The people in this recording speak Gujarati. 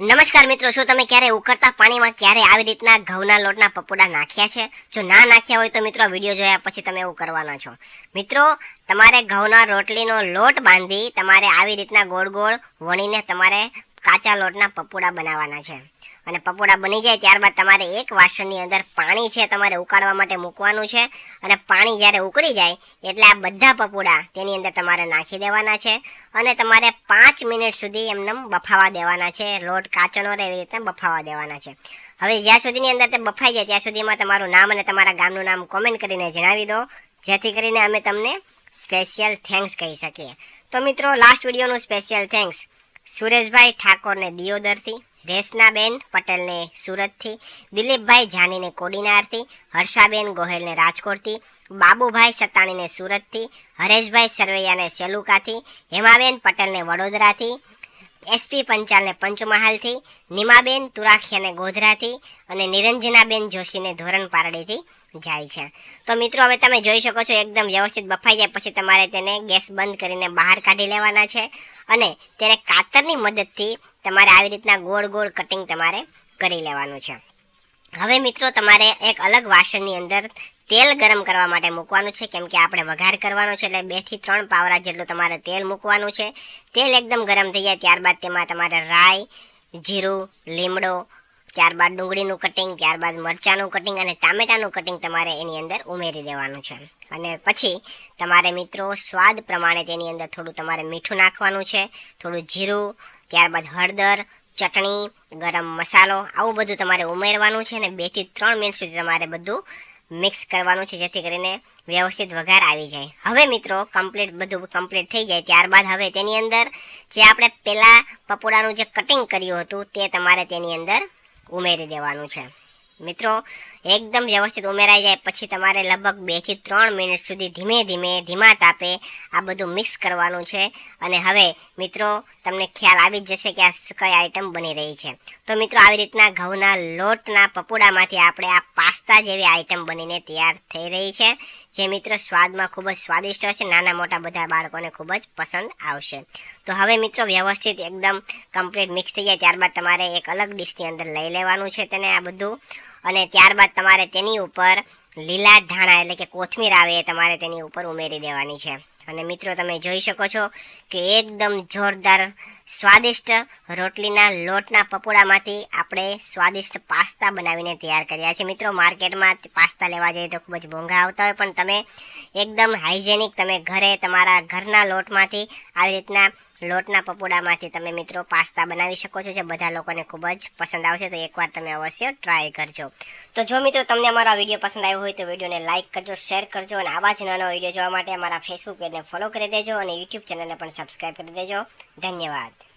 નમસ્કાર મિત્રો, શું તમે ક્યારે ઉકળતા પાણીમાં ક્યારે આવી રીતના ઘઉંના લોટના પપોડા નાખ્યા છે? જો ના નાખ્યા હોય તો મિત્રો વીડિયો જોયા પછી તમે એવું કરવાના છો. મિત્રો, તમારે ઘઉંના રોટલીનો લોટ બાંધી તમારે આવી રીતના ગોળ ગોળ વણીને તમારે કાચા લોટના પપોડા બનાવવાના છે. અને પપોડા બની જાય ત્યારબાદ તમારે એક વાસણની અંદર પાણી છે તમારે ઉકાળવા માટે મૂકવાનું છે. અને પાણી જ્યારે ઉકળી જાય એટલે આ બધા પપોડા તેની અંદર તમારે નાખી દેવાના છે. અને તમારે પાંચ મિનિટ સુધી એમને બફાવા દેવાના છે. લોટ કાચો રહે એવી રીતે બફાવા દેવાના છે. હવે જ્યાં સુધીની અંદર તે બફાઈ જાય ત્યાં સુધીમાં તમારું નામ અને તમારા ગામનું નામ કોમેન્ટ કરીને જણાવી દો. જેથી કરીને અમે તમને સ્પેશિયલ થેન્ક્સ કહી શકીએ. તો મિત્રો લાસ્ટ વિડીયોનું સ્પેશિયલ થેન્ક્સ સુરેશભાઈ ઠાકોરને દિયોદરથી. રેશનાબેન પટેલને સુરતથી, દિલીપભાઈ જાનીને કોડીનારથી, હર્ષાબેન ગોહેલને રાજકોટથી, બાબુભાઈ સતાણીને સુરતથી, હરેશભાઈ સરવૈયાને સેલુકાથી, હેમાબેન પટેલને વડોદરાથી, એસપી પંચાલને પંચમહાલથી, નિમાબેન તુરાખિયાને ગોધરાથી અને નિરંજનાબેન જોશીને ધોરણ પારડીથી જાય છે. તો મિત્રો, હવે તમે જોઈ શકો છો એકદમ વ્યવસ્થિત બફાઈ જાય, પછી તમારે તેને ગેસ બંધ કરીને બહાર કાઢી લેવાના છે અને તેને કાતરની મદદથી તમારે આવી રીતના ગોળ ગોળ કટિંગ તમારે કરી લેવાનું છે. હવે મિત્રો, તમારે એક અલગ વાસણની અંદર તેલ ગરમ કરવા માટે મૂકવાનું છે, કેમ કે આપણે વઘાર કરવાનો છે, એટલે બેથી ત્રણ પાવરા જેટલું તમારે તેલ મૂકવાનું છે. તેલ એકદમ ગરમ થઈ જાય, ત્યારબાદ તેમાં તમારે રાઈ, જીરું, લીમડો, ત્યારબાદ ડુંગળીનું કટિંગ ત્યારબાદ મરચાંનું કટિંગ અને ટામેટાનું કટિંગ તમારે એની અંદર ઉમેરી દેવાનું છે. અને પછી તમારે મિત્રો, સ્વાદ પ્રમાણે તેની અંદર થોડું તમારે મીઠું નાખવાનું છે, થોડું જીરું ત્યારબાદ હળદર, ચટણી, ગરમ મસાલો, આવું બધું તમારે ઉમેરવાનું છે અને બેથી ત્રણ મિનિટ સુધી તમારે બધું મિક્સ કરવાનું છે, જેથી કરીને વ્યવસ્થિત વઘાર આવી જાય. હવે મિત્રો કમ્પ્લીટ બધું કમ્પ્લીટ થઈ જાય, ત્યારબાદ હવે તેની અંદર જે આપણે પહેલાં પપોડાનું જે કટિંગ કર્યું હતું, તે તમારે તેની અંદર ઉમેરી દેવાનું છે. મિત્રો એકદમ વ્યવસ્થિત ઉમેરાઈ જાય. પછી તમારે લગભગ બેથી ત્રણ મિનિટ સુધી ધીમે ધીમે ધીમા તાપે આ બધું મિક્સ કરવાનું છે. અને હવે મિત્રો, તમને ખ્યાલ આવી જ જશે કે આ કઈ આઈટમ બની રહી છે. તો મિત્રો, આવી રીતના ઘઉંના લોટના પપોડામાંથી આપણે આ પાસ્તા જેવી આઈટમ બનીને તૈયાર થઈ રહી છે, જે મિત્રો સ્વાદમાં ખૂબ જ સ્વાદિષ્ટ હશે. નાના મોટા બધા બાળકોને ખૂબ જ પસંદ આવશે. તો હવે મિત્રો, વ્યવસ્થિત એકદમ કમ્પ્લીટ મિક્સ થઈ જાય. ત્યારબાદ તમારે એક અલગ ડિશની અંદર લઈ લેવાનું છે તેને આ બધું. અને ત્યારબાદ તમારે તેની ઉપર લીલા ધાણા એટલે કે કોથમીર આવે એ તમારે તેની ઉપર ઉમેરી દેવાની છે. અને મિત્રો, તમે જોઈ શકો છો કે એકદમ જોરદાર સ્વાદિષ્ટ રોટલીના લોટના પકોડામાંથી આપણે સ્વાદિષ્ટ પાસ્તા બનાવીને તૈયાર કર્યા છે. મિત્રો, માર્કેટમાં પાસ્તા લેવા જઈએ તો ખૂબ જ મોંઘા આવતા હોય, પણ તમે એકદમ હાઇજેનિક તમે ઘરે તમારા ઘરના લોટમાંથી આવી રીતના લોટના પપોડામાંથી તમે મિત્રો પાસ્તા બનાવી શકો છો, જે બધા લોકોને ખૂબ જ પસંદ આવશે, તો એકવાર તમે અવશ્ય ટ્રાય કરજો. તો જો મિત્રો તમને અમારો આ વીડિયો પસંદ આવ્યો હોય, તો વિડીયોને લાઇક કરજો, શેર કરજો, અને આવા જ નાનો વીડિયો જોવા માટે અમારા ફેસબુક પેજને ફોલો કરી દેજો, અને યુટ્યુબ ચેનલને પણ સબસ્ક્રાઈબ કરી દેજો. ધન્યવાદ.